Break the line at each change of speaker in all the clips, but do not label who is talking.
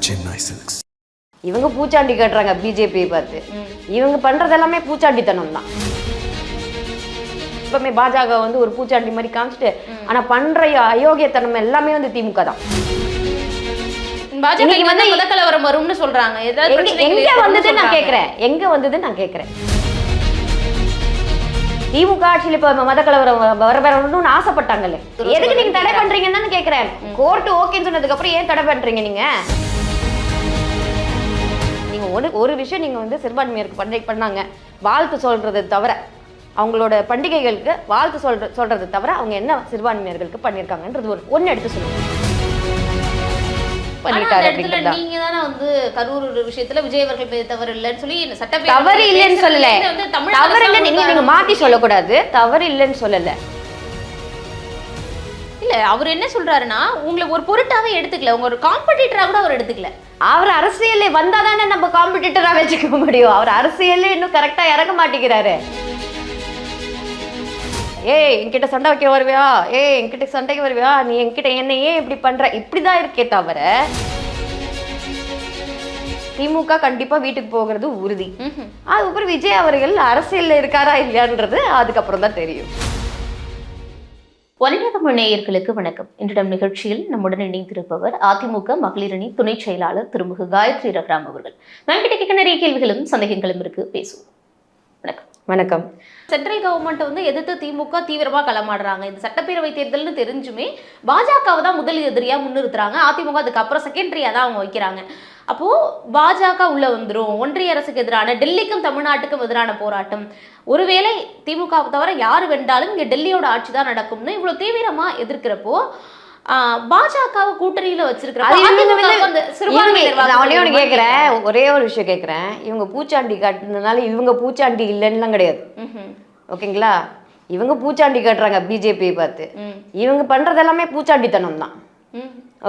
Chennai Silks.
இவங்க பூச்சாண்டி கட்டுறாங்க பிஜேபியை பார்த்து. இவங்க பண்றது எல்லாமே பூச்சாண்டித்தனம் தான். இப்பவுமே பாஜக வந்து ஒரு பூச்சாண்டி மாதிரி காமிச்சிட்டு ஆனா பண்ற அயோக்கியத்தனம் எல்லாமே வந்து திமுக தான்.
பாஜக வந்து மதக்கலவரம் வரும்னு சொல்றாங்க.
எங்க- வந்தது நான். கேக்குறேன். எங்க வந்தது நான் கேக்குறேன். திமுக ஆட்சியில் இப்ப மதக்கலவரம் வ- வர வரணும்னு ஆசைப்பட்டாங்கல்ல. எதுக்கு நீங்க தடை பண்றீங்கன்னு தானே கேக்குறேன். கோர்ட் ஓகேன்னு சொன்னதுக்கு அப்புறம் ஏன் தடை பண்றீங்க நீங்க? நீங்க ஒரு ஒரு விஷயம் நீங்க வந்து சிறுபான்மையருக்கு பண்டிகை பண்ணாங்க. வாழ்த்து சொல்றது தவிர அவங்களோட பண்டிகைகளுக்கு வாழ்த்து சொல்ற சொல்றது தவிர அவங்க என்ன சிறுபான்மையர்களுக்கு பண்ணியிருக்காங்கன்றது ஒரு ஒன்னு எடுத்து சொல்லுங்க.
ஆனா அந்த
பண்ணிட்டாரு
நீங்க தானே வந்து கரூர் விஷயத்துல விஜய் அவர்கள் மீது தவறு இல்லைன்னு சொல்லி சட்டப்பேரவை
தவறு இல்லைன்னு சொல்லல. தவறு
அரசாங்கம்
இல்ல நீங்க நீங்க மாத்தி சொல்லக்கூடாது. தவறு இல்லைன்னு சொல்லல.
இல்ல அவர் என்ன சொல்றாருன்னா உங்களை ஒரு பொருட்டாவே எடுத்துக்கல. உங்க ஒரு காம்படிட்டரா கூட அவர் எடுத்துக்கல.
அவர் அரசியல்ல வந்தா தானே நம்ம காம்படிட்டரா வச்சுக்க முடியும். அவர் அரசியல்ல இன்னும் கரெக்டா இறங்க மாட்டேங்கிறாரு. ஏய் என்கிட்ட சண்டை வைக்க வருவியா? ஏய் என்கிட்ட சண்டைக்கு வருவியா? நீ என்கிட்ட என்ன ஏன் இப்படி பண்ற? இப்படிதான் இருக்கே தவிர திமுக கண்டிப்பா வீட்டுக்கு போகிறது உறுதி. அதுக்கப்புறம் விஜய் அவர்கள் அரசியல்ல இருக்காரா இல்லையான்றது அதுக்கப்புறம் தான் தெரியும்.
தமிழ் நேயர்களுக்கு வணக்கம். இன்றிடம் நிகழ்ச்சியில் நம்முடன் இணைந்திருப்பவர் அதிமுக மகளிரணி துணை செயலாளர் திருமுக காயத்ரி ரகுராம் அவர்கள். கிட்ட கேட்க நிறைய கேள்விகளும் சந்தேகங்களும் இருக்கு. பேசுவோம். வணக்கம்.
வணக்கம்.
சென்ட்ரல் கவர்மெண்ட் வந்து எதிர்த்து திமுக தீவிரமா களமாடுறாங்க. இந்த சட்டப்பேரவை தேர்தல்னு தெரிஞ்சுமே பாஜகவை தான் முதல் எதிரியா முன்னிறுத்துறாங்க. அதிமுக அதுக்கு அப்புறம் செகண்டரியா தான் அவங்க வைக்கிறாங்க. அப்போ பாஜக உள்ள வந்துரும். ஒன்றிய அரசுக்கு எதிரான டெல்லிக்கும் தமிழ்நாட்டுக்கும் எதிரான போராட்டம். ஒருவேளை திமுக தவிர யார் வென்றாலும் இங்க டெல்லியோட ஆட்சி தான் நடக்கும்னு இவ்வளவு தீவிரமா எதிர்க்கிறப்போ பாஜகவை கூட்டணியில வாக்குகள்
கேட்குறேன் ஒரே ஒரு விஷயம் கேட்குறேன் இவங்க பூச்சாண்டி காட்டுனதுனால இவங்க பூச்சாண்டி இல்லைன்னுலாம் கிடையாது. ஓகேங்களா? இவங்க பூச்சாண்டி காட்டுறாங்க பிஜேபியை பார்த்து. இவங்க பண்றது எல்லாமே பூச்சாண்டித்தனம் தான்.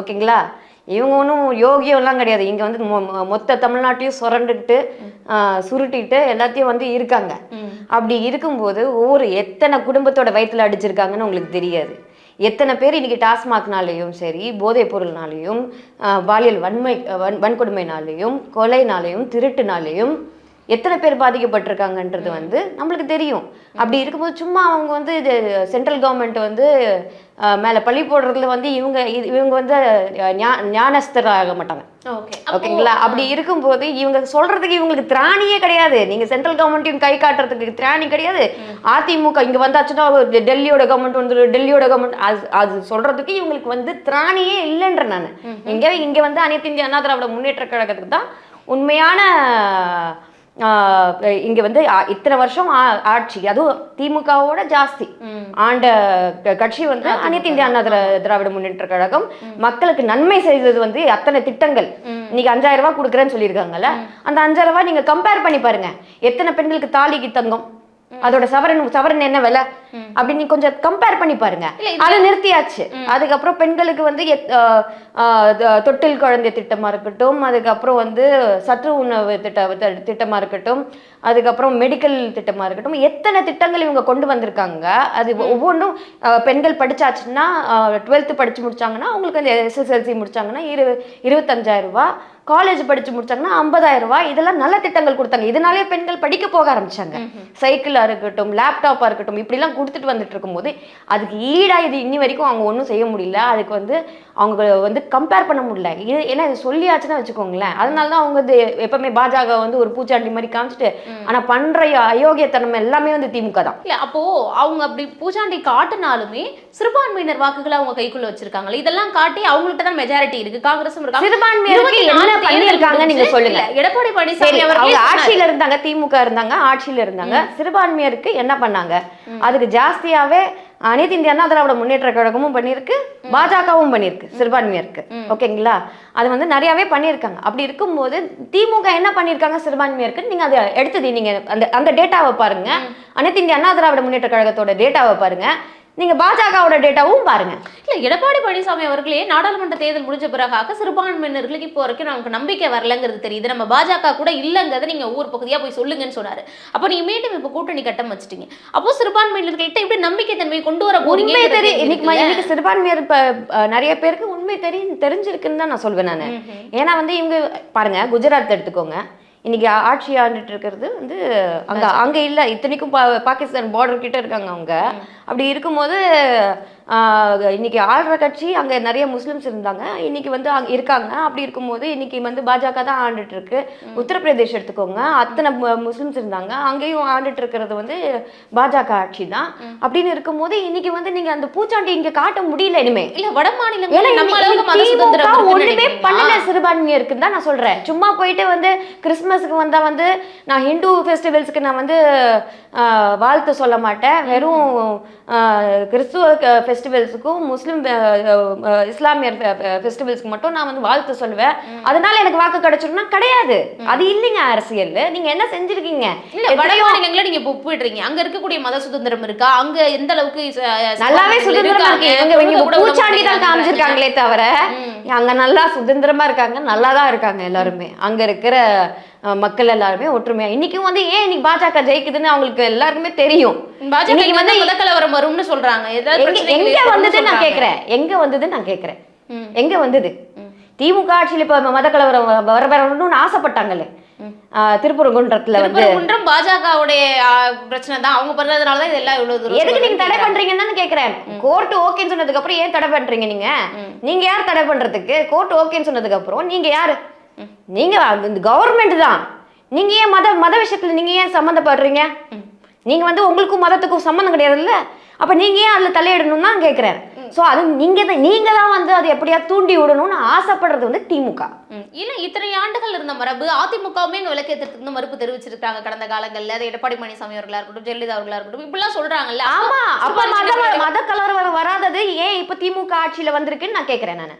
ஓகேங்களா? இவங்க ஒன்றும் யோகியம்லாம் கிடையாது. இங்கே வந்து மொத்த தமிழ்நாட்டையும் சுரண்டுட்டு சுருட்டிட்டு எல்லாத்தையும் வந்து இருக்காங்க. அப்படி இருக்கும்போது ஒவ்வொரு எத்தனை குடும்பத்தோட வயித்துல அடிச்சிருக்காங்கன்னு உங்களுக்கு தெரியாது. எத்தனை பேர் இன்னைக்கு டாஸ்மாக்னாலேயும் சரி போதைப் பொருள்னாலேயும் பாலியல் வன்மை வன் வன்கொடுமைனாலேயும் கொலைனாலேயும் திருட்டுனாலேயும் எத்தனை பேர் பாதிக்கப்பட்டிருக்காங்கன்றது வந்து நம்மளுக்கு தெரியும். அப்படி இருக்கும்போது சும்மா அவங்க வந்து இது சென்ட்ரல் கவர்மெண்ட் வந்து மேல பழி போடுறதுல வந்து இவங்க இவங்க வந்து ஞானஸ்தர் ஆக மாட்டாங்க. ஓகேங்களா? அப்படி இருக்கும்போது இவங்க சொல்றதுக்கு இவங்களுக்கு திராணியே கிடையாது. நீங்க சென்ட்ரல் கவர்மெண்ட்டையும் கை காட்டுறதுக்கு திராணி கிடையாது. அதிமுக இங்க வந்தாச்சுன்னா டெல்லியோட கவர்மெண்ட் வந்து டெல்லியோட கவர்மெண்ட் அது அது சொல்றதுக்கு இவங்களுக்கு வந்து திராணியே இல்லைன்ற நான். இங்க இங்க வந்து அனைத்து இந்திய அண்ணா திராவிட முன்னேற்ற கழகத்துக்கு தான் உண்மையான இங்க வந்து இத்தனை வருஷம் ஆட்சி. அதுவும் திமுகவோட ஜாஸ்தி. ஆண்ட கட்சி வந்து அனைத்து இந்திய அண்ணா திரா- திராவிட முன்னேற்ற கழகம். மக்களுக்கு நன்மை செய்தது வந்து அத்தனை திட்டங்கள். இன்னைக்கு அஞ்சாயிரம் ரூபாய் கொடுக்குறேன்னு சொல்லியிருக்காங்கல்ல அந்த அஞ்சாயிரம் ரூபாய் நீங்க கம்பேர் பண்ணி பாருங்க. எத்தனை பெண்களுக்கு தாலிக்கு தங்கம்? அதோட சவரன் சவரன் என்ன விலை? அப்படி நீ கொஞ்சம் கம்பேர் பண்ணி பாருங்க. அதை நிறுத்தியாச்சு. அதுக்கப்புறம் பெண்களுக்கு வந்து தொட்டில் குழந்தை திட்டமா இருக்கட்டும் அதுக்கப்புறம் வந்து சற்று உணவு திட்ட திட்டமா இருக்கட்டும் அதுக்கப்புறம் மெடிக்கல் திட்டமா இருக்கட்டும் எத்தனை திட்டங்கள் இவங்க கொண்டு வந்திருக்காங்க அது ஒவ்வொன்றும் பெண்கள் படிச்சாச்சுன்னா டுவெல்த்து படிச்சு முடிச்சாங்கன்னா அவங்களுக்கு அந்த எஸ்எஸ்எல்சி முடிச்சாங்கன்னா இரு இருபத்தஞ்சாயிரம் ரூபாய் காலேஜ் படிச்சு முடிச்சாங்கன்னா ஐம்பதாயிரம் ரூபாய் இதெல்லாம் நல்ல திட்டங்கள் கொடுத்தாங்க. இதனாலே பெண்கள் படிக்க போக ஆரம்பிச்சாங்க. சைக்கிளா இருக்கட்டும் லேப்டாப்பா இருக்கட்டும் இப்படிலாம் கொடுத்துட்டு வந்துட்டு இருக்கும்போது அதுக்கு ஈடா இது இன்னி வரைக்கும் அவங்க ஒன்றும் செய்ய முடியல. அதுக்கு வந்து அவங்க வந்து கம்பேர் பண்ண முடியல. இது ஏன்னா இது சொல்லியாச்சுன்னா வச்சுக்கோங்களேன். அதனால தான் அவங்க வந்து எப்பவுமே பாஜக வந்து ஒரு பூச்சாண்டி மாதிரி காமிச்சிட்டு ஆனா பண்ற அயோக்கியத்தனம் எல்லாமே வந்து திமுக தான்.
இல்ல அப்போ அவங்க அப்படி பூஜாண்டி காட்டுனாலுமே சிறுபான்மையினர் வாக்குகளை அவங்க கைக்குள்ள வச்சிருக்காங்களே. இதெல்லாம் காட்டி அவங்கள்ட்ட தான் மெஜாரிட்டி இருக்கு. காங்கிரஸும் இருக்காங்க.
சிறுபான்மையினருக்கு பண்ணியிருக்காங்க நீங்க சொல்லுங்க.
எடப்பாடி பழனிசாமி
அவங்க ஆட்சியில இருந்தாங்க திமுக இருந்தாங்க ஆட்சியில இருந்தாங்க. சிறுபான்மையருக்கு என்ன பண்ணாங்க? அதுக்கு ஜாஸ்தியாவே அனைத்து இந்திய அண்ணா திராவிட முன்னேற்ற கழகமும் பண்ணியிருக்கு பாஜகவும் பண்ணியிருக்கு சிறுபான்மையருக்கு ஓகேங்களா? அது வந்து நிறையவே பண்ணியிருக்காங்க. அப்படி இருக்கும்போது திமுக என்ன பண்ணியிருக்காங்க சிறுபான்மையருக்கு நீங்க அதை எடுத்தது நீங்க அந்த அந்த டேட்டாவை பாருங்க. அனைத்து இந்திய அண்ணா திராவிட முன்னேற்ற கழகத்தோட டேட்டாவை பாருங்க. நீங்க பாஜகவோட டேட்டாவும் பாருங்க.
இல்ல எடப்பாடி பழனிசாமி அவர்களே நாடாளுமன்ற தேர்தல் முடிஞ்ச பிறகாக சிறுபான்மையினர்களுக்கு இப்போ வரைக்கும் நமக்கு நம்பிக்கை வரலங்கிறது தெரியுது. நம்ம பாஜக கூட இல்லங்கிறத நீங்க ஊர் பகுதியா போய் சொல்லுங்கன்னு சொன்னாரு. அப்ப நீங்க மீண்டும் இப்ப கூட்டணி கட்டம் வச்சிட்டீங்க. அப்போ சிறுபான்மையினர்கள்ட்ட எப்படி நம்பிக்கை தன்மையை கொண்டு வர போறீங்க
தெரியும் இன்னைக்கு இன்னைக்கு சிறுபான்மையர் இப்ப நிறைய பேருக்கு உண்மை தெரியும் தெரிஞ்சிருக்குன்னு தான் நான் சொல்வேன் நான். ஏன்னா வந்து இவங்க பாருங்க குஜராத் எடுத்துக்கோங்க. இன்னைக்கு ஆட்சி ஆண்டுட்டு இருக்கிறது வந்து அங்க அங்க இல்ல. இத்தனைக்கும் பா- பாகிஸ்தான் பார்டர் கிட்ட இருக்காங்க அவங்க. அப்படி இருக்கும்போது இன்னைக்கு ஆள்ற கட்சி அங்க நிறைய முஸ்லிம்ஸ் இருந்தாங்க. இன்னைக்கு வந்து அங்க இருக்காங்க. அப்படி இருக்கும்போது இன்னைக்கு வந்து பாஜக தான் ஆண்டுட்டு இருக்கு. உத்தரப்பிரதேஷ் எடுத்துக்கோங்க. அத்தனை முஸ்லிம்ஸ் இருந்தாங்க. அங்கேயும் ஆண்டுட்டு இருக்கிறது வந்து பாஜக ஆட்சி தான். அப்படின்னு இருக்கும்போது இன்னைக்கு வந்து நீங்க அந்த பூச்சாண்டி இங்க காட்ட முடியல இனிமே.
இல்ல வட
ஒண்ணுமே
நினைக்கிறீங்களா?
பண்ணல சிறுபான்மையருக்கு தான் நான் சொல்றேன். சும்மா போயிட்டு வந்து கிறிஸ்மஸ்க்கு வந்தா வந்து நான் ஹிந்து ஃபெஸ்டிவல்ஸ்க்கு நான் வந்து வாழ்த்து சொல்ல மாட்டேன். வெறும் கிறிஸ்துவ ஃபெஸ்டிவல்ஸுக்கும் முஸ்லிம் இஸ்லாமியர் ஃபெஸ்டிவல்ஸ்க்கு மட்டும் நான் வந்து வாழ்த்து சொல்லுவேன். அதனால எனக்கு வாக்கு கிடைச்சிரும்னா கிடையாது. அது இல்லைங்க அரசியல். நீங்க என்ன செஞ்சிருக்கீங்க?
இல்ல வட
எத்தனையோ-
மாநிலங்களை நீங்க ஒப்பிடுறீங்க அங்க இருக்கக்கூடிய மத சுதந்திரம் இருக்கா? அங்க எந்த அளவுக்கு
நல்லாவே சுதந்திரமா? இருக்கு? பூச்சாண்டி தான். காமிச்சிருக்காங்களே தவிர. அங்க நல்லா சுதந்திரமா இருக்காங்க. நல்லா தான் இருக்காங்க எல்லாருமே. அங்க இருக்கிற மக்கள் எல்லாருமே ஒற்றுமையா. இன்னைக்கும் வந்து ஏன் இன்னைக்கு பாஜக ஜெயிக்குதுன்னு அவங்களுக்கு எல்லாருக்குமே தெரியும்.
பாஜக
இன்னைக்கு வந்து
மதக்கலவரம் வரும்னு சொல்றாங்க.
எங்க வந்தது நான். கேக்குறேன். எங்க வந்தது நான் கேக்குறேன். எங்க வந்தது? திமுக ஆட்சியில இப்ப மதக்கலவரம் வ- வர வரணும்னு ஆசைப்பட்டாங்களே திருப்பரங்குன்றத்துல வந்து
திருப்பரங்குன்றம் பாஜகவுடைய பிரச்சனை தான். அவங்க பண்ணதுனால தான் இதெல்லாம் இவ்வளவு தூரம்
எதுக்கு நீங்க தடை. பண்றீங்கன்னு கேக்குறேன். கோர்ட் ஓகேன்னு சொன்னதுக்கு அப்புறம் ஏன் தடை பண்றீங்க நீங்க? நீங்க யார் தடை பண்றதுக்கு? கோர்ட் ஓகேன்னு சொன்னதுக்கு அப்புறம் நீங்க யாரு? நீங்க இந்த கவர்மெண்ட் தான். நீங்க ஏன் மத மத விஷயத்துல நீங்க ஏன் சம்மந்தப்படுறீங்க? நீங்க வந்து உங்களுக்கும் மதத்துக்கும் சம்மந்தம் கிடையாதுல்ல? அப்ப நீங்க ஏன் அதுல தலையிடணும்னு தான் கேக்குறேன் சோ அது நீங்க தான் நீங்க தான் வந்து அதை எப்படியா தூண்டி விடணும்னு ஆசைப்படுறது வந்து திமுக.
இல்ல இத்தனை ஆண்டுகள் இருந்த மரபு அதிமுகவுமே இங்க விளக்கேற்றத்துக்கு வந்து மறுப்பு தெரிவிச்சிருக்காங்க கடந்த காலங்கள்ல. அது எடப்பாடி பழனிசாமி அவர்களா இருக்கட்டும் ஜெயலலிதா அவர்களா இருக்கட்டும் இப்படிலாம் சொல்றாங்கல்ல.
ஆமா அப்ப மத மத கலவரம் வராதது ஏன் இப்ப திமுக ஆட்சியில வந்திருக்குன்னு நான் கேக்குறேன் நானு.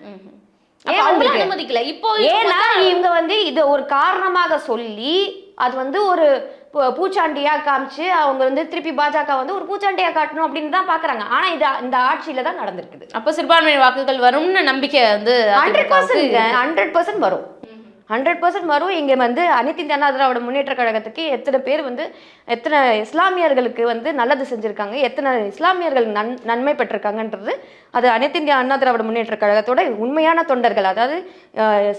அனுமதிக்கல. இப்போ
ஏன்னா இவங்க வந்து இது ஒரு காரணமாக சொல்லி அது வந்து ஒரு பூச்சாண்டியா காமிச்சு அவங்க வந்து திருப்பி பாஜக வந்து ஒரு பூச்சாண்டியா காட்டணும் அப்படின்னு தான் பாக்குறாங்க. ஆனா இது இந்த ஆட்சியில தான் நடந்திருக்குது.
அப்ப சிறுபான்மை வாக்குகள் வரும்னு நம்பிக்கை வந்து
ஹண்ட்ரட் பர்சன்ட் ஹண்ட்ரட் பர்சன்ட் வரும். ஹண்ட்ரட் பர்சன்ட் வரும் இங்கே வந்து அனைத்து இந்திய அண்ணா திராவிட முன்னேற்ற கழகத்துக்கு எத்தனை பேர் வந்து எத்தனை இஸ்லாமியர்களுக்கு வந்து நல்லது செஞ்சுருக்காங்க எத்தனை இஸ்லாமியர்கள் நன் நன்மை பெற்றிருக்காங்கன்றது அது அனைத்து இந்திய அண்ணா திராவிட முன்னேற்ற கழகத்தோட உண்மையான தொண்டர்கள் அதாவது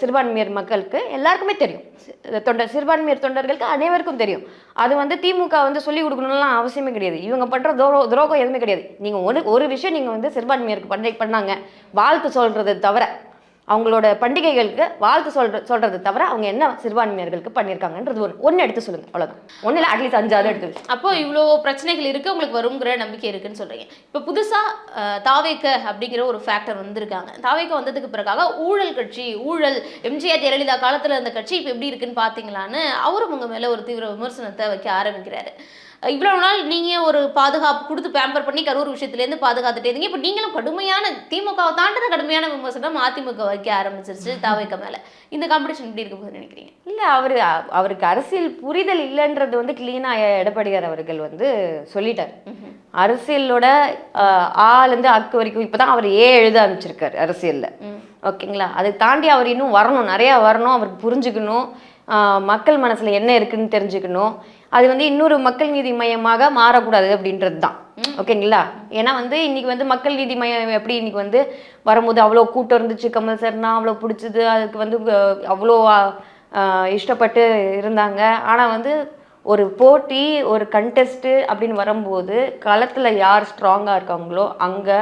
சிறுபான்மையர் மக்களுக்கு எல்லாருக்குமே தெரியும். தொண்டர் சிறுபான்மையர் தொண்டர்களுக்கு அனைவருக்கும் தெரியும். அது வந்து திமுக வந்து சொல்லி கொடுக்கணும்லாம் அவசியமே கிடையாது. இவங்க பண்ணுற துரோ துரோகம் எதுவுமே கிடையாது. நீங்கள் ஒரு ஒரு விஷயம் நீங்கள் வந்து சிறுபான்மையருக்கு பண்ணி பண்ணாங்க வாழ்த்து சொல்றது தவிர. அவங்களோட பண்டிகைகளுக்கு வாழ்த்து சொல்ற சொல்றது தவிர அவங்க என்ன சிறுபான்மையர்களுக்கு பண்ணியிருக்காங்கன்றது ஒரு ஒன்று எடுத்து சொல்லுங்க. அவ்வளவுதான். ஒன்றும் இல்லை அட்லீஸ்ட் அஞ்சாவது எடுத்து
அப்போ இவ்வளோ பிரச்சனைகள் இருக்கு உங்களுக்கு வருங்கிற நம்பிக்கை இருக்குன்னு சொல்றீங்க. இப்போ புதுசா தாவேக்க அப்படிங்கிற ஒரு ஃபேக்டர் வந்திருக்காங்க. தாவேக்க வந்ததுக்கு பிறகாக ஊழல் கட்சி ஊழல் எம்ஜிஆர் ஜெயலலிதா காலத்துல இருந்த கட்சி இப்போ எப்படி இருக்குன்னு பாத்தீங்களான்னு அவரும் உங்க மேல ஒரு தீவிர விமர்சனத்தை வைக்க ஆரம்பிக்கிறாரு. அஹ், இவ்வளவு நாள் நீங்க ஒரு பாதுகாப்பு கொடுத்து பேம்பர் பண்ணி கரூர் விஷயத்துலேருந்து பாதுகாத்துட்டே இருந்தீங்க. இப்போ நீங்களும் கடுமையான திமுகவை தாண்டின கடுமையான விமர்சனம் அதிமுக வைக்க ஆரம்பிச்சிருச்சு தாவேக்க மேல. இந்த காம்படிஷன் எப்படி இருக்க போகுதுன்னு நினைக்கிறீங்க?
இல்லை அவர் அவருக்கு அரசியல் புரிதல் இல்லைன்றது வந்து கிளீனாக எடப்பாடியார் அவர்கள் வந்து சொல்லிட்டார். அரசியலோட ஆலேருந்து அக்கு வரைக்கும் இப்போ தான் அவர் ஏ எழுத ஆரம்பிச்சிருக்காரு அரசியலில். ஓகேங்களா? அதை தாண்டி அவர் இன்னும் வரணும் நிறையா வரணும் அவருக்கு புரிஞ்சுக்கணும். மக்கள் மனசில் என்ன இருக்குன்னு தெரிஞ்சுக்கணும். அது வந்து இன்னொரு மக்கள் நீதி மையமாக மாறக்கூடாது அப்படின்றது தான் ஓகேங்களா? ஏன்னா வந்து இன்னைக்கு வந்து மக்கள் நீதி மையம் எப்படி இன்னைக்கு வந்து வரும்போது அவ்வளோ கூட்டம் இருந்துச்சு கமல் சார்னா அவ்வளோ பிடிச்சது அதுக்கு வந்து அவ்வளோ இஷ்டப்பட்டு இருந்தாங்க. ஆனால் வந்து ஒரு போட்டி ஒரு கண்டெஸ்ட்டு அப்படின்னு வரும்போது களத்தில் யார் ஸ்ட்ராங்காக இருக்காங்களோ அங்கே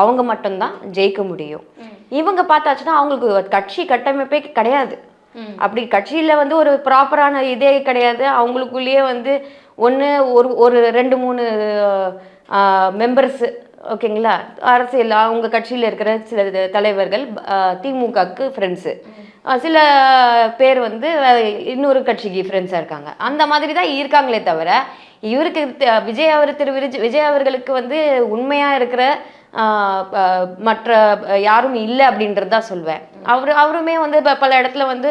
அவங்க மட்டும்தான் ஜெயிக்க முடியும். இவங்க பார்த்தாச்சுன்னா அவங்களுக்கு கட்சி கட்டமைப்பே கிடையாது. அப்படி கட்சியில் வந்து ஒரு ப்ராப்பரான இதே கிடையாது. அவங்களுக்குள்ளேயே வந்து ஒன்று ஒரு ஒரு ரெண்டு மூணு மெம்பர்ஸ் ஓகேங்களா? அரசியல் அவங்க கட்சியில் இருக்கிற சில தலைவர்கள் ஆஹ், திமுகக்கு ஃப்ரெண்ட்ஸு சில பேர் வந்து இன்னொரு கட்சிக்கு ஃப்ரெண்ட்ஸாக இருக்காங்க. அந்த மாதிரி தான் இருக்காங்களே தவிர இவருக்கு விஜய் அவர் திரு விஜய் விஜய் அவர்களுக்கு வந்து உண்மையாக இருக்கிற மற்ற யாரும் இல்லை அப்படின்றது தான் சொல்வேன். அவர் அவருமே வந்து இப்போ பல இடத்துல வந்து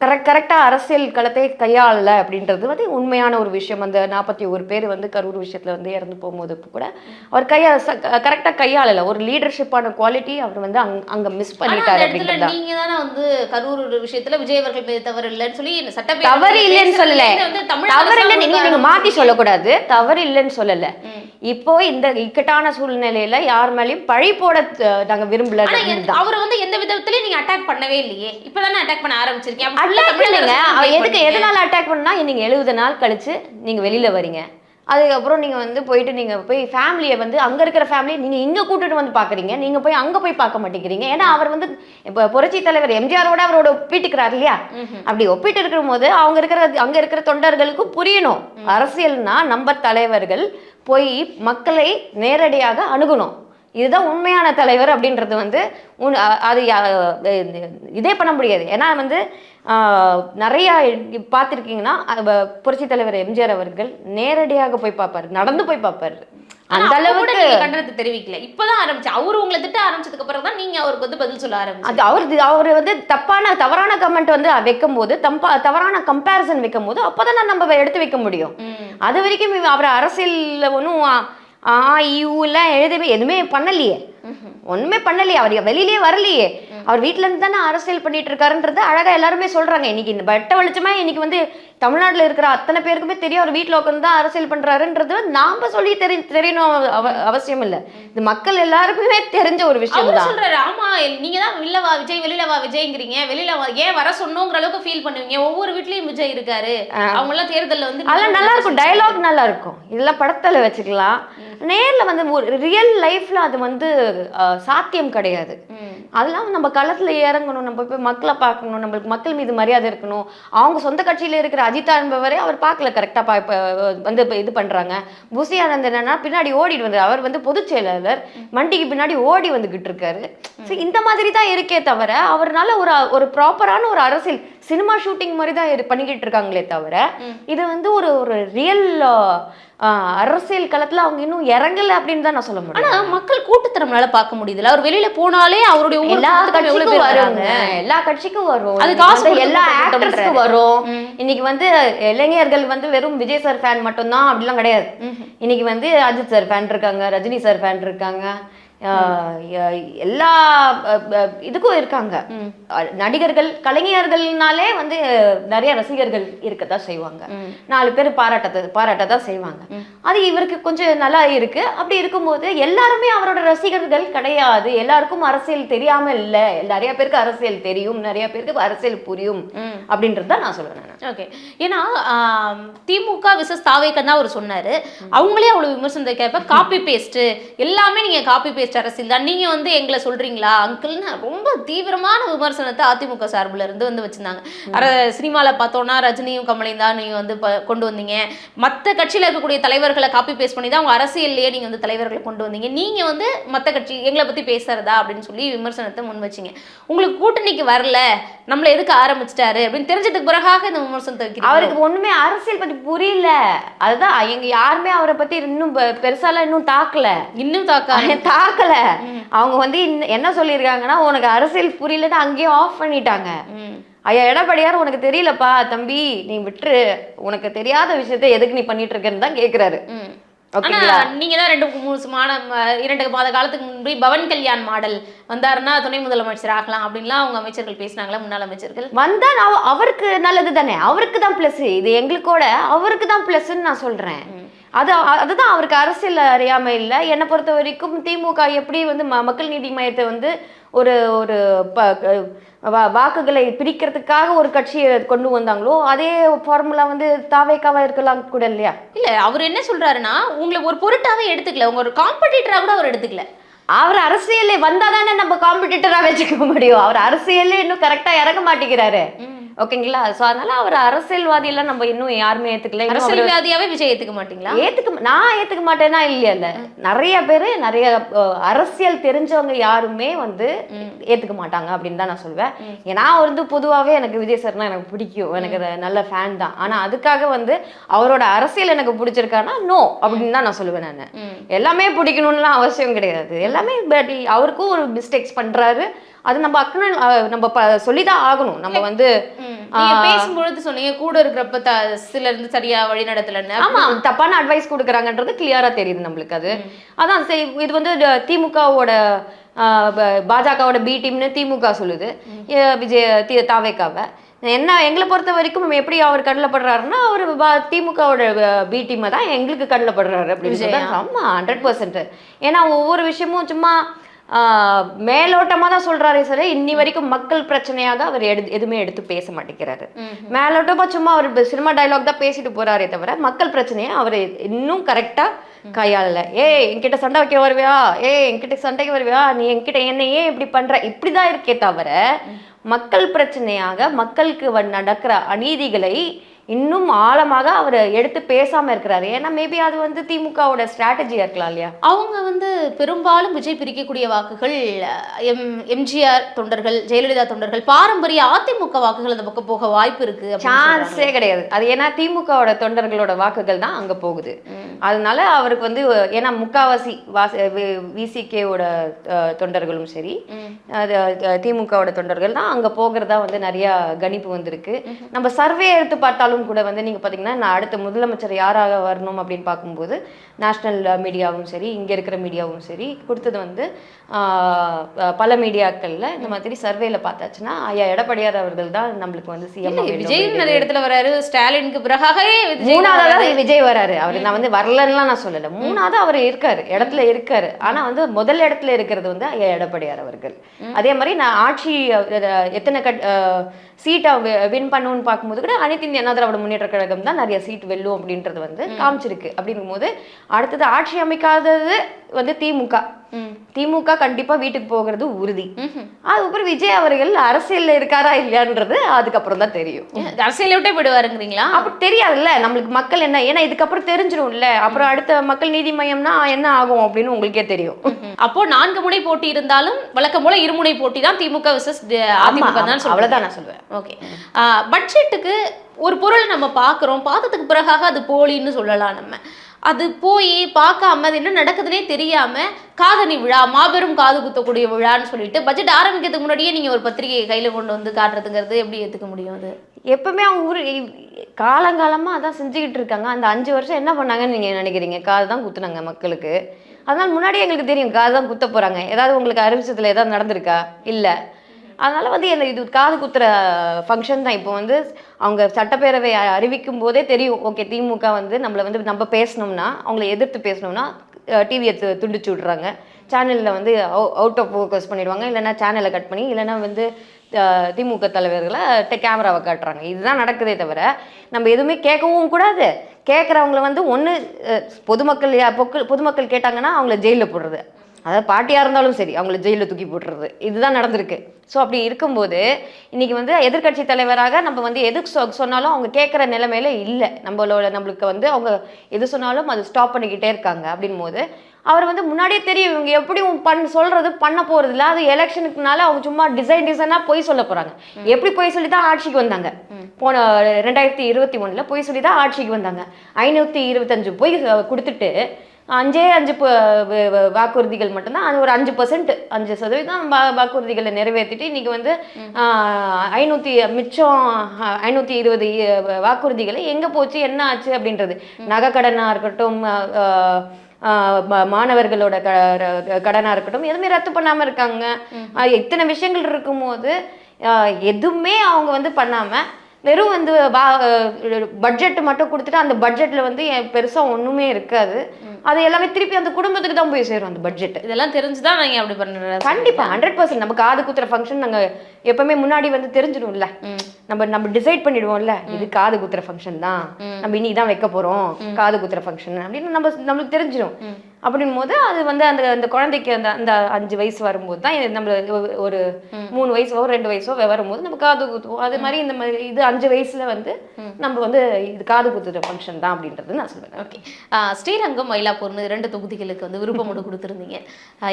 கரெக்ட் கரெக்டாக அரசியல் களத்தை கையாளல அப்படின்றது வந்து உண்மையான ஒரு விஷயம் அந்த நாற்பத்தி ஒரு பேர் வந்து கரூர் விஷயத்துல வந்து இறந்து போகும்போது கூட அவர் கையா கரெக்டாக கையாளல ஒரு லீடர்ஷிப்பான குவாலிட்டி அவர் வந்து அங்க அங்க மிஸ் பண்ணிட்டாரு அப்படின்றது.
நீங்க தானே வந்து கரூர் விஷயத்துல விஜய் அவர்கள் மீது தவறு இல்லைன்னு சொல்லி சட்டப்பேரவை
தவறு இல்லைன்னு சொல்லல. தவறு
அரசு
இல்லைன்னு நீங்க நீங்க மாத்தி சொல்லக்கூடாது தவறு இல்லைன்னு சொல்லல. இப்போ இந்த இக்கட்டான சூழ்நிலையில யார் மேலயும் பழி போட நாங்க விரும்பல.
அவர் வந்து எந்த விதத்திலயும் நீங்க அட்டாக் பண்ணவே இல்லையே இப்பதானே அட்டாக் பண்ண ஆரம்பிச்சிருக்கேன் அப்ப full ஆ
அட்டாக் அவ
blame
எதுக்கு
பண்ணீங்க.
எதனால அட்டாக் பண்ணா நீங்க எழுபது நாள் கழிச்சு நீங்க வெளியில வரீங்க. அதுக்கப்புறம் நீங்க வந்து போயிட்டு நீங்க போய் ஃபேமிலியை வந்து அங்க இருக்கிற ஃபேமிலி நீங்க இங்க கூட்டிட்டு வந்து பாக்குறீங்க. நீங்க போய் அங்க போய் பார்க்க மாட்டேங்கிறீங்க. ஏன்னா அவர் வந்து இப்ப புரட்சி தலைவர் எம்ஜிஆரோட அவரோட ஒப்பிட்டுக்கிறார் இல்லையா. அப்படி ஒப்பிட்டு இருக்கிற போது அவங்க இருக்கிற அங்க இருக்கிற தொண்டர்களுக்கு புரியணும். அரசியல்னா நம்ம தலைவர்கள் போய் மக்களை நேரடியாக அணுகணும். இதுதான் உண்மையான தலைவர் அப்படின்றது வந்து உன் அது இது- பண்ண முடியாது. ஏன்னா வந்து நிறைய பார்த்துருக்கீங்கன்னா புரட்சி தலைவர் எம்ஜிஆர் அவர்கள் நேரடியாக போய் பார்ப்பாரு நடந்து போய் பார்ப்பாரு. அந்த அளவுக்கு
கண்டனத்தை தெரிவிக்கல. இப்பதான் ஆரம்பிச்சு. அவரு உங்களை திட்ட ஆரம்பிச்சதுக்கு அப்புறம் தான் நீங்க அவருக்கு வந்து பதில் சொல்ல ஆரம்பிச்சு
அவர் அவர் வந்து தப்பான தவறான கமெண்ட் வந்து வைக்கும் போது தம்பா தவறான கம்பேரிசன் வைக்கும் போது அப்போதான் நம்ம எடுத்து வைக்க முடியும். அது வரைக்கும் அவர் அரசியல்ல ஒன்றும் ஆ எல்லாம் எழுதவே எதுவுமே பண்ணலையே. ஒண்ணுமே பண்ணலையே அவர் வெளியிலேயே வரலையே. அவர் வீட்ல இருந்து தானே அரசியல் பண்ணிட்டு இருக்காருன்றது அழகா எல்லாருமே சொல்றாங்க. இன்னைக்கு இந்த வெட்ட வெளிச்சமா இன்னைக்கு வந்து தமிழ்நாட்டுல இருக்கிற அத்தனை பேருக்குமே தெரியும் அவர் வீட்ல உட்காந்து தான் அரசியல் பண்றாருன்றது நாம சொல்லி தெரி தெரியணும் அவ- அவ- அவசியம் இல்ல. இது மக்கள் எல்லாருக்குமே தெரிஞ்ச ஒரு விஷயம் தான்.
சொல்றாரு ஆமா நீங்க தான் வெளில வா விஜய் வெளியில வா விஜய்ங்கிறீங்க. வெளியில வா ஏன் வர சொன்னோங்கிற அளவுக்கு ஃபீல் பண்ணுவீங்க. ஒவ்வொரு வீட்லயும் விஜய் இருக்காரு. அவங்க எல்லாம் தேர்தல்ல வந்து
அதெல்லாம் நல்லா இருக்கும். டயலாக் நல்லா இருக்கும். இதெல்லாம் படத்துல வச்சுக்கலாம். நேர்ல வந்து ஒரு ரியல் லைஃப்ல அது வந்து சாத்தியம் கிடையாது. அதெல்லாம் நம்ம களத்துல இறங்கணும் நம்ம போய் மக்களை பார்க்கணும் நம்மளுக்கு மக்கள் மீது மரியாதை இருக்கணும். அவங்க சொந்த கட்சியில இருக்கிற அஜிதா என்பவரை அவர் பார்க்கல கரெக்டா பா வந்து இது பண்றாங்க. புசி ஆனந்த் என்னன்னா பின்னாடி ஓடிட்டு வந்து அவர் வந்து பொதுச் செயலாளர். மண்டிக்கு பின்னாடி ஓடி வந்துகிட்டு இருக்காரு. So, இந்த மாதிரி தான் இருக்கே தவிர அவர்னால ஒரு ஒரு ப்ராப்பரான ஒரு அரசியல் சினிமா ஷூட்டிங் மாதிரி தான் இரு- பண்ணிக்கிட்டு இருக்காங்களே தவிர இது வந்து ஒரு ஒரு ரியல் அரசியல் களத்துல அவங்க இன்னும் இறங்கல அப்படின்னு தான் நான் சொல்ல முடியும்.
ஆனா மக்கள் கூட்டத்தனம்னால பார்க்க முடியுதுல அவர் வெளியில போனாலே அவருடைய
எல்லா கட்சிக்கும் வராங்க. எல்லா கட்சிக்கும் வரும்.
அது
இன்னைக்கு
காசு
எல்லா ஆக்டர்ஸ்க்கும். வரும். இன்னைக்கு வந்து இளைஞர்கள் வந்து வெறும் விஜய் சார் ஃபேன் மட்டும்தான் அப்படிலாம் கிடையாது. இன்னைக்கு வந்து அஜித் சார் ஃபேன் இருக்காங்க ரஜினி சார் ஃபேன் இருக்காங்க. எல்லா இதுக்கும் இருக்காங்க. நடிகர்கள் கலைஞர்கள்னாலே வந்து நிறைய ரசிகர்கள் இருக்கத்தான் செய்வாங்க. நாலு பேர் பாராட்டத்தை பாராட்டத்தான் செய்வாங்க. அது இவருக்கு கொஞ்சம் நல்லா இருக்கு. அப்படி இருக்கும்போது எல்லாருமே அவரோட ரசிகர்கள் கிடையாது. எல்லாருக்கும் அரசியல் தெரியாம இல்ல. நிறைய பேருக்கு அரசியல் தெரியும். நிறைய பேருக்கு அரசியல் புரியும். அப்படின்றது நான் சொல்லுவேன்.
ஓகே. ஏன்னா திமுக விசஸ் தாவேக்கன் தான் அவர் சொன்னாரு. அவங்களே அவ்வளவு விமர்சனத்தை கேட்ப காப்பி பேஸ்ட் எல்லாமே நீங்க காப்பி பேஸ்ட் அரசியல் தான். நீங்க வந்து எங்களை சொல்றீங்களா? அங்கிள்னு ரொம்ப தீவிரமான விமர்சனத்தை அதிமுக சார்புல இருந்து வந்து வச்சிருந்தாங்க. அர சினிமால பார்த்தோம்னா ரஜினியும் கமலையும் தான் நீங்க வந்து கொண்டு வந்தீங்க. மத்த கட்சியில இருக்கக்கூடிய தலைவர்களை காப்பி பேஸ்ட் பண்ணி தான் அவங்க அரசியல்லையே நீங்க வந்து தலைவர்களை கொண்டு வந்தீங்க. நீங்க வந்து மத்த கட்சி எங்களை பத்தி பேசுறதா அப்படின்னு சொல்லி விமர்சனத்தை முன் வச்சீங்க. உங்களுக்கு கூட்டணிக்கு வரல. நம்மள எதுக்கு ஆரம்பிச்சிட்டாரு அப்படின்னு தெரிஞ்சதுக்கு பிறகாக இந்த விமர்சனத்தை வைக்கிறீங்க
அவருக்கு ஒண்ணுமே அரசியல் பத்தி புரியல. அதுதான் எங்க யாருமே அவரை பத்தி இன்னும் பெருசாலாம் இன்னும் தாக்கல.
இன்னும் தாக்கா?
அவன் தாக்கல அவங்க வந்து என்ன சொல்லியிருக்காங்கன்னா உனக்கு அரசியல் புரியலன்னு அங்கேயே ஆஃப் பண்ணிட்டாங்க. ஐயா எடப்பாடியார் உனக்கு தெரியலப்பா தம்பி நீ விட்டுரு. உனக்கு தெரியாத விஷயத்த எதுக்கு நீ பண்ணிட்டு இருக்கேன்னு தான் ஓகேங்களா?
நீங்க தான் ரெண்டு மூணு இரண்டு மாத காலத்துக்கு முன்பு பவன் கல்யாண் மாடல் வந்தாருன்னா துணை முதலமைச்சர் ஆகலாம் அப்படின்லாம் அவங்க அமைச்சர்கள் பேசினாங்களா முன்னாள் அமைச்சர்கள்?
வந்தா அவ- அவருக்கு நல்லது தானே. அவருக்கு தான் பிளஸ் இது எங்களுக்கோட அவருக்கு தான் பிளஸ்ன்னு நான் சொல்றேன். அது அதுதான் அவருக்கு அரசியல் அறியாமை இல்லை. என்னை பொறுத்த வரைக்கும் திமுக எப்படி வந்து ம- மக்கள் நீதி மையத்தை வந்து ஒரு ஒரு ப- வா- வாக்குகளை பிரிக்கிறதுக்காக ஒரு கட்சியை கொண்டு வந்தாங்களோ அதே ஃபார்முலா வந்து தாவேக்காவா இருக்கலாம் கூட இல்லையா?
இல்ல அவர் என்ன சொல்றாருன்னா உங்களை ஒரு பொருட்டாவே எடுத்துக்கல. உங்க ஒரு காம்படிட்டரா கூட அவர் எடுத்துக்கல.
அவர் அரசியல்ல வந்தாதானே நம்ம காம்படிட்டரா வச்சுக்க முடியும். அவர் அரசியல்ல இன்னும் கரெக்டா இறங்க மாட்டேங்கிறாரு. ஓகேங்களா? சோ அதனால அவர் அரசியல்வாதியெல்லாம் நம்ம இன்னும் யாருமே அவரு-
அரசியல்வாதியாவே விஜய் ஏத்துக்க மாட்டீங்களா?
ஏத்துக்க ம- நான் ஏத்துக்க மாட்டேன்னா இல்லையல்ல நிறைய பேரு நிறைய அரசியல் தெரிஞ்சவங்க யாருமே வந்து ஏத்துக்க மாட்டாங்க அப்படின்னு தான் நான் சொல்வேன். ஏன்னா வந்து பொதுவாவே எனக்கு விஜய் சார்னா எனக்கு பிடிக்கும். எனக்கு நல்ல ஃபேன் தான். ஆனா அதுக்காக வந்து அவரோட அரசியல் எனக்கு பிடிச்சிருக்கானா? நோ அப்படின்னு தான் நான் சொல்லுவேன் நான். எல்லாமே பிடிக்கணும்லாம் அவசியம் கிடையாது. எல்லாமே பட் அவருக்கும் ஒரு மிஸ்டேக்ஸ் பண்றாரு. அது நம்ம அக்கன நம்ம சொல்லிதான் ஆகணும். நம்ம வந்து
பேசும்பொழுது சொன்னீங்க கூட இருக்கிறப்ப த சிலர் இருந்து சரியா வழி நடத்தலன்னு
ஆமா தப்பான அட்வைஸ் கொடுக்குறாங்கன்றது கிளியரா தெரியுது நம்மளுக்கு அது. அதான் சரி இது வந்து திமுகவோட பாஜகவோட பி டீம்னு திமுக சொல்லுது. விஜய் தாவேக்காவை. என்ன எங்களை பொறுத்த வரைக்கும் எப்படி அவர் கண்ணில் படுறாருன்னா அவர் திமுகவோட பி டீமை தான் எங்களுக்கு கண்ணில் படுறாரு அப்படின்னு? சொல்லி ஆமா ஹண்ட்ரட் பர்சன்ட் ஏன்னா ஒவ்வொரு விஷயமும் சும்மா மேலோட்டமா தான் சொல்றாரே சரி இன்னி வரைக்கும் மக்கள் பிரச்சனையாக அவர் எடு எதுவுமே எடுத்து பேச மாட்டேங்கிறாரு. மேலோட்டமா சும்மா அவர் சினிமா டயலாக் தான் பேசிட்டு போறாரே தவிர மக்கள் பிரச்சனையை அவர் இன்னும் கரெக்டா கையாளல. ஏய் என்கிட்ட சண்டை வைக்க வருவியா? ஏய் என்கிட்ட சண்டைக்கு வருவியா? நீ என்கிட்ட என்ன ஏன் இப்படி பண்ற? இப்படிதான் இருக்கே தவிர மக்கள் பிரச்சனையாக மக்களுக்கு நடக்கிற அநீதிகளை இன்னும் ஆழமாக அவர் எடுத்து பேசாம இருக்கிறாரு. ஏன்னா மேபி அது வந்து திமுகவோட ஸ்ட்ராட்டஜியா இருக்கலாம் இல்லையா?
அவங்க வந்து பெரும்பாலும் விஜய் பிரிக்கக்கூடிய வாக்குகள் எம் எம்ஜிஆர் தொண்டர்கள் ஜெயலலிதா தொண்டர்கள் பாரம்பரிய அதிமுக வாக்குகள் அந்த பக்கம் போக வாய்ப்பு இருக்கு.
சான்ஸே கிடையாது. அது ஏன்னா திமுகவோட தொண்டர்களோட வாக்குகள் தான் அங்க போகுது. அதனால அவருக்கு வந்து ஏன்னா முக்காவாசி விசிகேவோட தொண்டர்களும் சரி திமுகவோட தொண்டர்கள் தான் அங்க போகிறதா வந்து நிறைய கணிப்பு வந்திருக்கு. நம்ம சர்வே எடுத்து பார்த்தாலும் கூட வந்து நீங்க பாத்தீங்கன்னா நான் அடுத்த முதலமைச்சர் யாராக வரணும் அப்படின்னு பார்க்கும்போது நேஷனல் மீடியாவும் சரி இங்க இருக்கிற மீடியாவும் சரி கொடுத்தது வந்து பல மீடியாக்கள்ல இந்த மாதிரி சர்வேல பார்த்தாச்சுன்னா ஐயா எடப்பாடியார் அவர்கள் தான் நம்மளுக்கு வந்து சிஎம்
விஜய் நிறைய இடத்துல வராரு ஸ்டாலினுக்கு பிறகாகவே விஜய்
மூணாவதா தான் விஜய் வராரு. அவர் நான் வந்து வரலன்னுலாம் நான் சொல்லல. மூணாவது அவர் இருக்காரு இடத்துல இருக்காரு. ஆனா வந்து முதல் இடத்துல இருக்கிறது வந்து ஐயா எடப்பாடியார் அவர்கள். அதே மாதிரி நான் ஆட்சி எத்தனை கட் சீட்டை வின் பண்ணுன்னு பார்க்கும்போது கூட அனைத்து இந்திய அண்ணா திராவிட முன்னேற்ற கழகம் தான் நிறைய சீட் வெல்லும் அப்படின்றது வந்து காமிச்சிருக்கு அப்படிங்கும்போது அடுத்தது ஆட்சி அமைக்காதது வந்து திமுக. திமுக கண்டிப்பா வீட்டுக்கு போகிறது உறுதி. அதுக்கப்புறம் விஜய் அவர்கள் அரசியல்ல இருக்காரா இல்லையான்றது அதுக்கப்புறம் தான் தெரியும்.
அரசியலை விட்டே போயிடுவாருங்கிறீங்களா?
அப்படி தெரியாதுல்ல நம்மளுக்கு மக்கள் என்ன ஏன்னா இதுக்கப்புறம் தெரிஞ்சிரும்ல அப்புறம் அடுத்த மக்கள் நீதி மையம்னா என்ன ஆகும் அப்படின்னு உங்களுக்கே தெரியும்.
அப்போ நான்கு முனை போட்டி இருந்தாலும் வழக்கம் போல இருமுனை போட்டி தான் திமுக விசஸ் அதிமுக தான்
அவ்வளவுதான் நான் சொல்லுவேன்.
ஓகே. பட்ஜெட்டுக்கு ஒரு பொருளை நம்ம பார்க்குறோம் பார்த்ததுக்கு பிறகாக அது போலின்னு சொல்லலாம் நம்ம. அது போய் பார்க்காம அது என்ன நடக்குதுன்னே தெரியாம காதணி விழா மாபெரும் காது குத்தக்கூடிய விழான்னு சொல்லிட்டு பட்ஜெட் ஆரம்பிக்கிறதுக்கு முன்னாடியே நீங்க ஒரு பத்திரிகையை கையில கொண்டு வந்து காட்டுறதுங்கிறது எப்படி ஏத்துக்க முடியும் அது?
எப்பவுமே அவங்க ஊர் காலங்காலமா அதான் செஞ்சுக்கிட்டு இருக்காங்க. அந்த அஞ்சு வருஷம் என்ன பண்ணாங்கன்னு நீங்க நினைக்கிறீங்க? காது தான் குத்துனாங்க மக்களுக்கு. அதனால முன்னாடியே எங்களுக்கு தெரியும் காது தான் குத்த போறாங்க. ஏதாவது உங்களுக்கு அறிவிச்சதுல ஏதாவது நடந்திருக்கா? இல்லை. அதனால வந்து என்ன இது காது குத்துற ஃபங்க்ஷன் தான். இப்போ வந்து அவங்க சட்டப்பேரவை அறிவிக்கும் போதே தெரியும் ஓகே திமுக வந்து நம்மளை வந்து நம்ம பேசணும்னா அவங்கள எதிர்த்து பேசணும்னா டிவியை துண்டிச்சு விட்றாங்க. சேனலில் வந்து அவுட் ஆஃப் ஃபோக்கஸ் பண்ணிடுவாங்க. இல்லைன்னா சேனலை கட் பண்ணி இல்லைன்னா வந்து திமுக தலைவர்களை கேமராவை காட்டுறாங்க. இதுதான் நடக்குதே தவிர நம்ம எதுவுமே கேட்கவும் கூடாது. கேட்குறவங்கள வந்து ஒன்று பொதுமக்கள் யா- பொக்கு- பொதுமக்கள் கேட்டாங்கன்னா அவங்கள ஜெயிலில் போடுறது. அதாவது பாட்டியாக இருந்தாலும் சரி அவங்கள ஜெயிலில் தூக்கி போட்டுறது. இதுதான் நடந்திருக்கு. ஸோ அப்படி இருக்கும்போது இன்னைக்கு வந்து எதிர்க்கட்சி தலைவராக நம்ம வந்து எது சொ- சொன்னாலும் அவங்க கேட்குற நிலைமையில இல்லை. நம்மளோட நம்மளுக்கு வந்து அவங்க எது சொன்னாலும் அது ஸ்டாப் பண்ணிக்கிட்டே இருக்காங்க. அப்படின் போது அவர் வந்து முன்னாடியே தெரியும் இவங்க எப்படி பண் சொல்றது பண்ண போறது இல்ல அது எலெக்ஷனுக்குனால அவங்க சும்மா டிசைன் டிசைனா பொய் சொல்ல போறாங்க. எப்படி பொய் சொல்லி தான் ஆட்சிக்கு வந்தாங்க? போன ரெண்டாயிரத்தி இருபத்தி ஒண்ணுல பொய் சொல்லி தான் ஆட்சிக்கு வந்தாங்க. ஐநூத்தி இருபத்தஞ்சு பொய் கொடுத்துட்டு அஞ்சே அஞ்சு வாக்குறுதிகள் மட்டும்தான். அது ஒரு அஞ்சு பர்சன்ட் அஞ்சு சதவீதம் வாக்குறுதிகளை நிறைவேற்றிட்டு இன்னைக்கு வந்து ஐநூத்தி மிச்சம் ஐநூத்தி இருபது வாக்குறுதிகளை எங்க போச்சு என்ன ஆச்சு அப்படின்றது. நகைக்கடனா இருக்கட்டும் ஆஹ், ஆஹ், ஆஹ், ம- மாணவர்களோட க ர- கடனா இருக்கட்டும் எதுவுமே ரத்து பண்ணாம இருக்காங்க. இத்தனை விஷயங்கள் இருக்கும்போது எதுவுமே அவங்க வந்து பண்ணாம வெறும் வந்து பட்ஜெட் மட்டும் கொடுத்துட்டு அந்த பட்ஜெட்ல வந்து பெருசா ஒண்ணுமே இருக்காது. அது எல்லாமே திருப்பி அந்த குடும்பத்துக்கு தான் போய் சேரும் அந்த பட்ஜெட்
இதெல்லாம் தெரிஞ்சுதான் நீங்க அப்படி பண்ணுறது
கண்டிப்பா ஹண்ட்ரட் பர்சன்ட் நம்ம காது குத்துற ஃபங்க்ஷன் நாங்க எப்பவுமே முன்னாடி வந்து தெரிஞ்சிடும்ல. நம்ம நம்ம டிசைட் பண்ணிடுவோம்ல இது காது குத்துற ஃபங்க்ஷன் தான். நம்ம இன்னைக்கு தான் வைக்க போறோம் காது குத்துற ஃபங்க்ஷன் அப்படின்னு நம்ம நம்மளுக்கு தெரிஞ்சிடும் அப்படின் போது அது வந்து அந்த அந்த குழந்தைக்கு அந்த அந்த அஞ்சு வயசு வரும்போது தான் நம்ம ஒரு மூணு வயசோ ரெண்டு வயசோ வரும்போது நம்ம காது குத்துவோம். அது மாதிரி இந்த மாதிரி இது அஞ்சு வயசுல வந்து நம்ம வந்து இது காது குத்துற ஃபங்க்ஷன் தான் அப்படின்றது நான் சொல்லுவேன்.
ஓகே. ஸ்ரீரங்கம் மயிலாப்பூர்னு இரண்டு தொகுதிகளுக்கு வந்து விருப்பமனு கொடுத்துருந்தீங்க.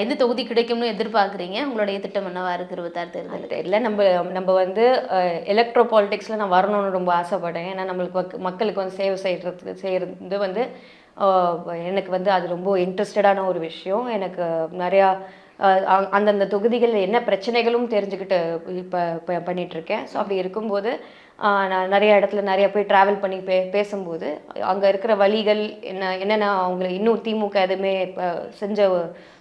எந்த தொகுதி கிடைக்கும்னு எதிர்பார்க்குறீங்க? உங்களுடைய திட்டம் என்னவா இருக்கு இருபத்தாறு தேர்தல்
தெரியல நம்ம நம்ம வந்து எலக்ட்ரோ பாலிடிக்ஸில் நான் வரணும்னு ரொம்ப ஆசைப்பட்டேன். ஏன்னா நம்மளுக்கு மக்களுக்கு வந்து சேவை செய்கிறது செய்கிறது வந்து எனக்கு வந்து அது ரொம்ப இன்ட்ரெஸ்டடான ஒரு விஷயம். எனக்கு நிறையா அ- அந்தந்த தொகுதிகளில் என்ன பிரச்சனைகளும் தெரிஞ்சுக்கிட்டு இப்போ பண்ணிட்டு இருக்கேன் ஸோ அப்படி இருக்கும்போது நான் நிறைய இடத்துல நிறைய போய் ட்ராவல் பண்ணி பே பேசும்போது அங்கே இருக்கிற வழிகள் என்ன என்னென்ன அவங்களை இன்னும் திமுக எதுவுமே இப்போ செஞ்ச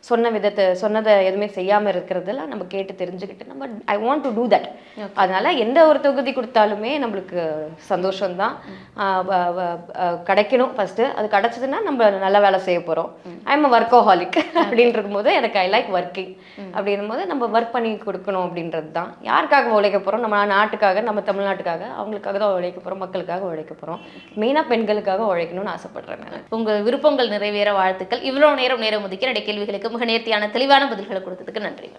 சொன்ன விதத்தை சொன்னதை எதுவுமே செய்யாமல் இருக்கிறதெல்லாம் நம்ம கேட்டு தெரிஞ்சுக்கிட்டு நம்ம I want to do that அதனால எந்த ஒரு தொகுதி கொடுத்தாலுமே நம்மளுக்கு சந்தோஷம்தான். கிடைக்கணும் ஃபர்ஸ்ட் அது கிடைச்சதுன்னா நம்ம நல்ல வேலை செய்ய போகிறோம் ஐ எம் ஒர்க்கோஹாலிக் அப்படின்னு இருக்கும்போது எனக்கு ஐ லைக் ஒர்க்கிங் அப்படின்னும் போது நம்ம ஒர்க் பண்ணி கொடுக்கணும் அப்படின்றது தான் யாருக்காக உழைக்க போகிறோம் நம்ம நாட்டுக்காக நம்ம தமிழ்நாட்டுக்காக அவங்களுக்காக தான் உழைக்க போகிறோம் மக்களுக்காக உழைக்க போகிறோம் மெயினாக பெண்களுக்காக உழைக்கணும்னு ஆசைப்படுறேன் நான்.
உங்க விருப்பங்கள் நிறைவேற வாழ்த்துக்கள். இவ்வளவு நேரம் நேரம் ஒதுக்கி என்னுடைய கேள்விகளுக்கு மிக நேர்த்தியான தெளிவான பதில்களை கொடுத்ததுக்கு நன்றி.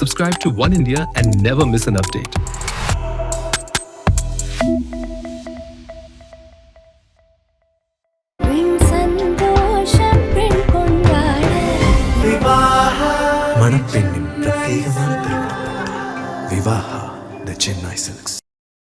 Subscribe to One India and never miss an update.
சந்தோஷம் பெண் கொண்டாட
மணப்பெண்ணின்